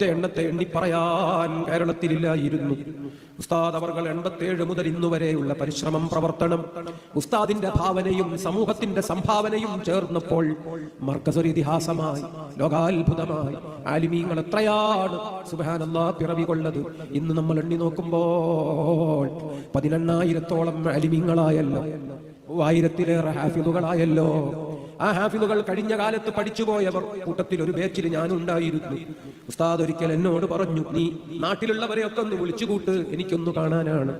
എണ്ണത്തെ എണ്ണി പറയാൻ കേരളത്തിലില്ലായിരുന്നു. ഉസ്താദ് അവർകൾ എൺപത്തേഴ് മുതൽ ഇന്നു വരെയുള്ള പരിശ്രമം പ്രവർത്തനം ഉസ്താദിന്റെ ഭാവനയും സമൂഹത്തിന്റെ സംഭാവനയും ചേർന്നപ്പോൾ മർക്കസ് ഒരു ഇതിഹാസമായി ലോകാത്ഭുതമായി ആലിമീങ്ങൾ എത്രയാണ് സുബാനല്ലാ പിറവി കൊള്ളത് ഇന്ന് നമ്മൾ എണ്ണി നോക്കുമ്പോൾ പതിനെണ്ണായിരത്തോളം ആലിമീങ്ങളായല്ലോ മൂവായിരത്തിലേറെ ഹാഫിദുകളായല്ലോ ആ ഹാഫിദുകൾ കഴിഞ്ഞ കാലത്ത് പഠിച്ചുപോയവർ. കൂട്ടത്തിൽ ഒരു ബേച്ചിൽ ഞാനുണ്ടായിരുന്നു. ഉസ്താദ് ഒരിക്കൽ എന്നോട് പറഞ്ഞു നീ നാട്ടിലുള്ളവരെയൊക്കെ ഒന്ന് വിളിച്ചുകൂട്ട് എനിക്കൊന്ന് കാണാനാണ്.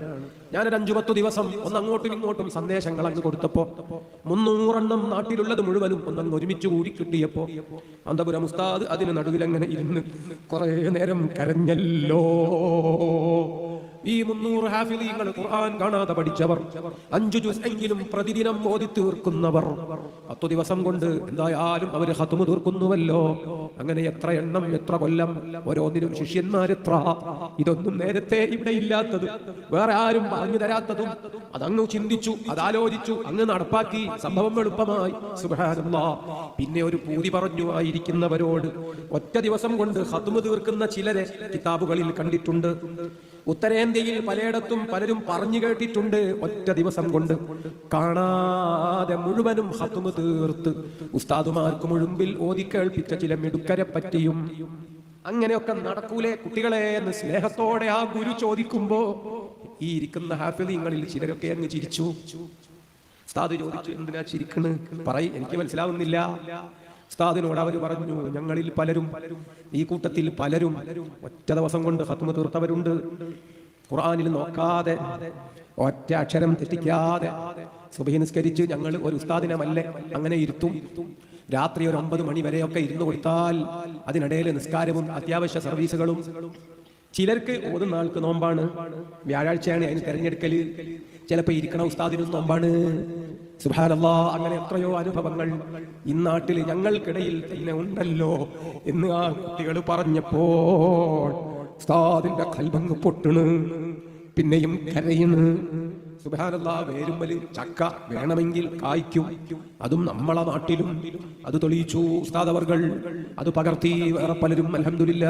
ഞാനൊരു അഞ്ചു പത്ത് ദിവസം ഒന്ന് അങ്ങോട്ടും ഇങ്ങോട്ടും സന്ദേശങ്ങൾ അങ്ങ് കൊടുത്തപ്പോ മുന്നൂറെണ്ണം നാട്ടിലുള്ളത് മുഴുവനും ഒന്നങ്ങ് ഒരുമിച്ച് കൂടി കിട്ടിയപ്പോ അന്തപുരം ഉസ്താദ് അതിന് നടുവിലങ്ങനെ ഇരുന്ന് കുറെ നേരം കരഞ്ഞല്ലോ. ഈ മുന്നൂറ് ഹാഫിലീങ്ങൾ ഖുർആൻ കാണാതെ പഠിച്ചവർ അഞ്ചു ജുസ് എങ്കിലും പ്രതിദിനം ഓതി തീർക്കുന്നവർ. പത്തു ദിവസം കൊണ്ട് എന്തായാലും അവർ ഹത്തുമു തീർക്കുന്നുവല്ലോ. അങ്ങനെ എത്ര എണ്ണം എത്ര കൊല്ലം ഓരോന്നിനും ശിഷ്യന്മാരെത്ര? ഇതൊന്നും നേരത്തെ ഇവിടെ ഇല്ലാത്തത്. വേറെ ആരും പറഞ്ഞു തരാത്തതും അതങ്ങ് ചിന്തിച്ചു അതാലോചിച്ചു അങ്ങ് നടപ്പാക്കി. സംഭവം എളുപ്പമായി. പിന്നെ ഒരു പൂതി പറഞ്ഞു ആയിരിക്കുന്നവരോട് ഒറ്റ ദിവസം കൊണ്ട് ഹത്തുമു തീർക്കുന്ന ചിലരെ കിതാബുകളിൽ കണ്ടിട്ടുണ്ട്. ഉത്തരേന്ത്യയിൽ പലയിടത്തും പലരും പറഞ്ഞു കേട്ടിട്ടുണ്ട് ഒറ്റ ദിവസം കൊണ്ട്. കാണാതെ മുഴുവനും ഹത്തുമു തീർത്ത്. ഉസ്താദുമാർക്ക് മുഴുമ്പിൽ ഓതിക്കേൾപ്പിച്ച ചില മിടുക്കരെ പറ്റിയും അങ്ങനെയൊക്കെ നടക്കൂലേ കുട്ടികളെ എന്ന് സ്നേഹത്തോടെ ആ ഗുരു ചോദിക്കുമ്പോ ഈ ഇരിക്കുന്ന ഹാഫിലിങ്ങളിൽ ചിലരൊക്കെ അങ്ങ് ചിരിച്ചു. ഉസ്താദ് ചോദിച്ചു എന്തിനാ ചിരിക്കണ്? പറയ് എനിക്ക് മനസ്സിലാവുന്നില്ല. ഉസ്താദിനോട് അവർ പറഞ്ഞു ഞങ്ങളിൽ പലരും ഈ കൂട്ടത്തിൽ പലരും ഒറ്റ ദിവസം കൊണ്ട് ഹത്മ തീർത്തവരുണ്ട്. ഖുർആനിൽ നോക്കാതെ ഒറ്റ അക്ഷരം തെറ്റിക്കാതെ സുബഹി നിസ്കരിച്ച് ഞങ്ങൾ ഒരു ഉസ്താദിനെ ഉസ്താദിനമല്ലേ അങ്ങനെ ഇരുത്തും. രാത്രി ഒരു ഒമ്പത് മണി വരെയൊക്കെ ഇരുന്ന് കൊടുത്താൽ അതിനിടയിൽ നിസ്കാരവും അത്യാവശ്യ സർവീസുകളും. ചിലർക്ക് ഓതുന്ന ആൾക്ക് നോമ്പാണ്. വ്യാഴാഴ്ചയാണ് അതിന് തിരഞ്ഞെടുക്കൽ ചിലപ്പോൾ ഇരിക്കണ ഉസ്താദിനും നോമ്പാണ്. സുബാനല്ലാ അങ്ങനെ എത്രയോ അനുഭവങ്ങൾ ഈ നാട്ടിൽ ഞങ്ങൾക്കിടയിൽ തന്നെ ഉണ്ടല്ലോ എന്ന് ആ കുട്ടികൾ പറഞ്ഞപ്പോൾ ഉസ്താദിന്റെ കൽബങ്ങ് പൊട്ടണ് പിന്നെയും കരയണ്. സുബാനല്ലാ വേരുമ്പൽ ചക്ക വേണമെങ്കിൽ കായ്ക്കും. അതും നമ്മളെ നാട്ടിലും. അത് തെളിയിച്ചു ഉസ്താദ് അവർകൾ അത് പകർത്തി വേറെ പലരും അലഹമില്ല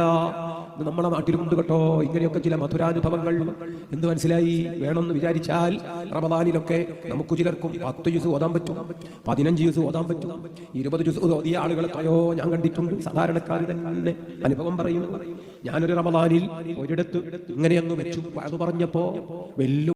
നമ്മളെ നാട്ടിലുണ്ട് കേട്ടോ. ഇങ്ങനെയൊക്കെ ചില മധുരാനുഭവങ്ങൾ. എന്ത് മനസ്സിലായി? വേണമെന്ന് വിചാരിച്ചാൽ റമദാനിലൊക്കെ നമുക്ക് ചിലർക്കും പത്ത് ജ്യൂസ് ഓതാൻ പറ്റും പതിനഞ്ച് ജ്യൂസ് ഓതാൻ പറ്റും ഇരുപത് ജ്യൂസ് ഓതിയ ആളുകളെ തയോ ഞാൻ കണ്ടിട്ടുണ്ട്. സാധാരണക്കാർ തന്നെ അനുഭവം പറയുന്നു. ഞാനൊരു റമദാനിൽ ഒരിടത്ത് ഇങ്ങനെയൊന്ന് വെച്ചു. അത് പറഞ്ഞപ്പോ വെല്ലു